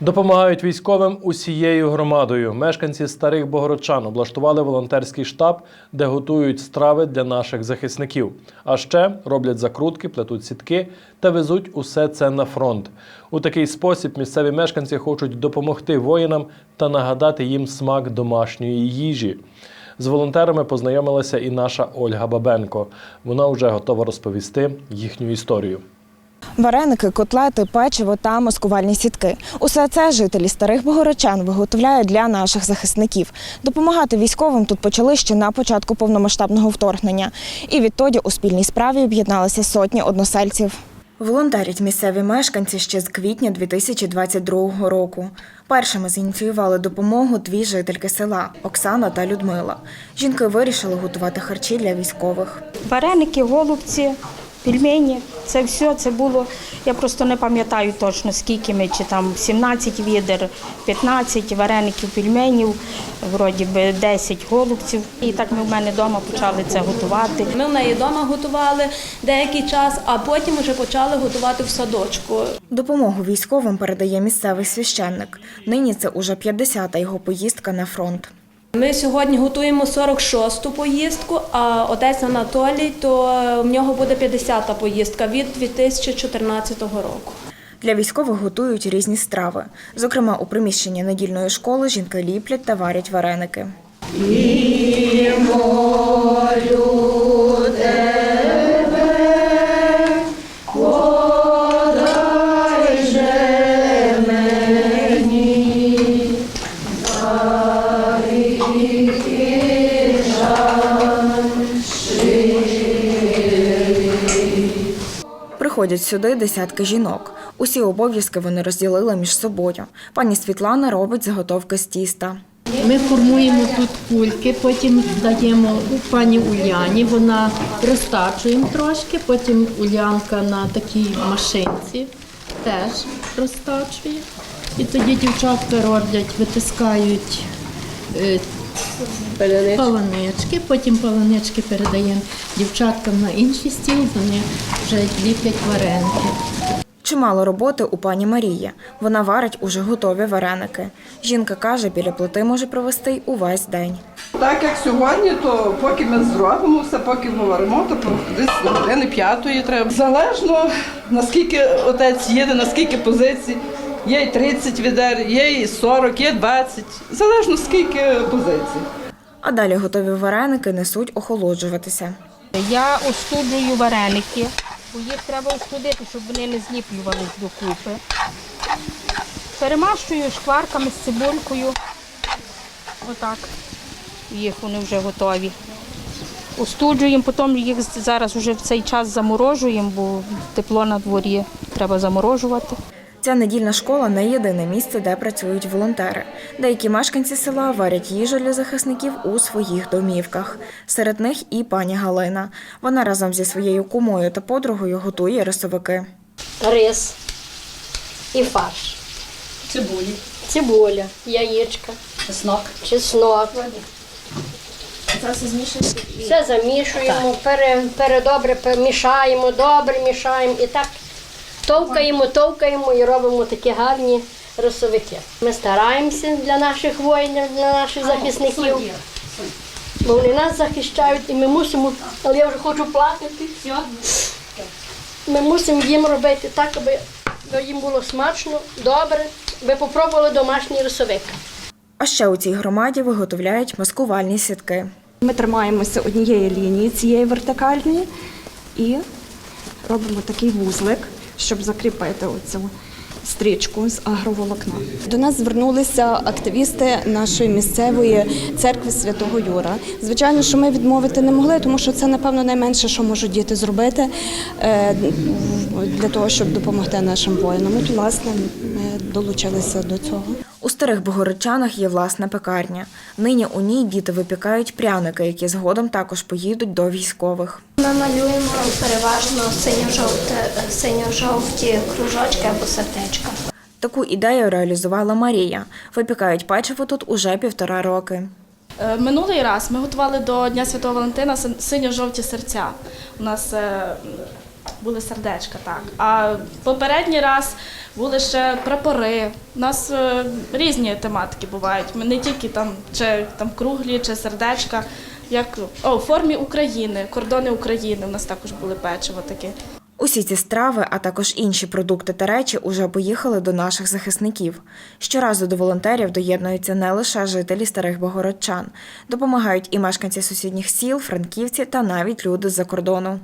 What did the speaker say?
Допомагають військовим усією громадою. Мешканці старих Богородчан облаштували волонтерський штаб, де готують страви для наших захисників. А ще роблять закрутки, плетуть сітки та везуть усе це на фронт. У такий спосіб місцеві мешканці хочуть допомогти воїнам та нагадати їм смак домашньої їжі. З волонтерами познайомилася і наша Ольга Бабенко. Вона вже готова розповісти їхню історію. Вареники, котлети, печиво та маскувальні сітки. Усе це жителі старих Богородчан виготовляють для наших захисників. Допомагати військовим тут почали ще на початку повномасштабного вторгнення. І відтоді у спільній справі об'єдналися сотні односельців. Волонтерять місцеві мешканці ще з квітня 2022 року. Першими зініціювали допомогу дві жительки села Оксана та Людмила. Жінки вирішили готувати харчі для військових. Вареники, голубці, пельмені. Це все це було. Я просто не пам'ятаю точно скільки ми, чи там 17 відер, 15 вареників, пельменів, вроді би 10 голубців. І так ми в мене вдома почали це готувати. Ми в неї вдома готували деякий час, а потім вже почали готувати в садочку. Допомогу військовим передає місцевий священник. Нині це уже 50-та його поїздка на фронт. Ми сьогодні готуємо 46-ту поїздку, а отець Анатолій, то в нього буде 50-та поїздка від 2014 року. Для військових готують різні страви. Зокрема, у приміщенні недільної школи жінки ліплять та варять вареники. Приходять сюди десятки жінок. Усі обов'язки вони розділили між собою. Пані Світлана робить заготовки з тіста. Ми формуємо тут кульки, потім даємо пані Уляні, вона розтачуємо трошки, потім Улянка на такій машинці теж розтачує. І тоді дівчатка роблять, витискають е, паланички, потім паланички передаємо дівчаткам на інший стіл, вони вже ліплять вареники. Чимало роботи у пані Марії. Вона варить уже готові вареники. Жінка каже, біля плити може провести й увесь день. Так як сьогодні, то поки ми зробимо все, поки говоримо, то десь години п'ятої треба. Залежно наскільки отець їде, наскільки позицій. Є й 30 відер, є і 40, є 20. Залежно скільки позицій. А далі готові вареники несуть охолоджуватися. Я остуджую вареники, бо їх треба остудити, щоб вони не зліплювались докупи. Перемащую шкварками з цибулькою. Отак. Їх вони вже готові. Остуджуємо, потім їх зараз вже в цей час заморожуємо, бо тепло на дворі треба заморожувати. Ця недільна школа не єдине місце, де працюють волонтери. Деякі мешканці села варять їжу для захисників у своїх домівках. Серед них і пані Галина. Вона разом зі своєю кумою та подругою готує рисовики. рис і фарш. Цибулі. Цибуля, яєчка. Чеснок. Чеснок. Все замішуємо, пере, передобре перемішаємо, добре мішаємо і так товкаємо, товкаємо і робимо такі гарні рисовики. Ми стараємося для наших воїнів, для наших захисників. Бо вони нас захищають і ми мусимо, але я вже хочу плакати. Ми мусимо їм робити так, аби їм було смачно, добре, аби попробували домашній рисовик. А ще у цій громаді виготовляють маскувальні сітки. Ми тримаємося однієї лінії цієї вертикальної і робимо такий вузлик, щоб закріпити оцю стрічку з агроволокна. До нас звернулися активісти нашої місцевої церкви Святого Юра. Звичайно, що ми відмовити не могли, тому що це, напевно, найменше, що можуть діти зробити е, для того, щоб допомогти нашим воїнам. От, власне, ми долучилися до цього. У старих Богородчанах є власна пекарня. Нині у ній діти випікають пряники, які згодом також поїдуть до військових. Ми малюємо переважно синьо-жовте, синьо-жовті кружочки або сердечка. Таку ідею реалізувала Марія. Випікають печиво тут уже півтора роки. Е, Минулий раз ми готували до Дня Святого Валентина син- синьо-жовті серця. У нас е, Були сердечка, так. А попередній раз були ще прапори. У нас е, різні тематики бувають. Ми не тільки там, чи там круглі, чи сердечка. Як о, в формі України, кордони України. У нас також були печиво таке. Усі ці страви, а також інші продукти та речі уже поїхали до наших захисників. Щоразу до волонтерів доєднуються не лише жителі старих богородчан, допомагають і мешканці сусідніх сіл, франківці та навіть люди з-за кордону.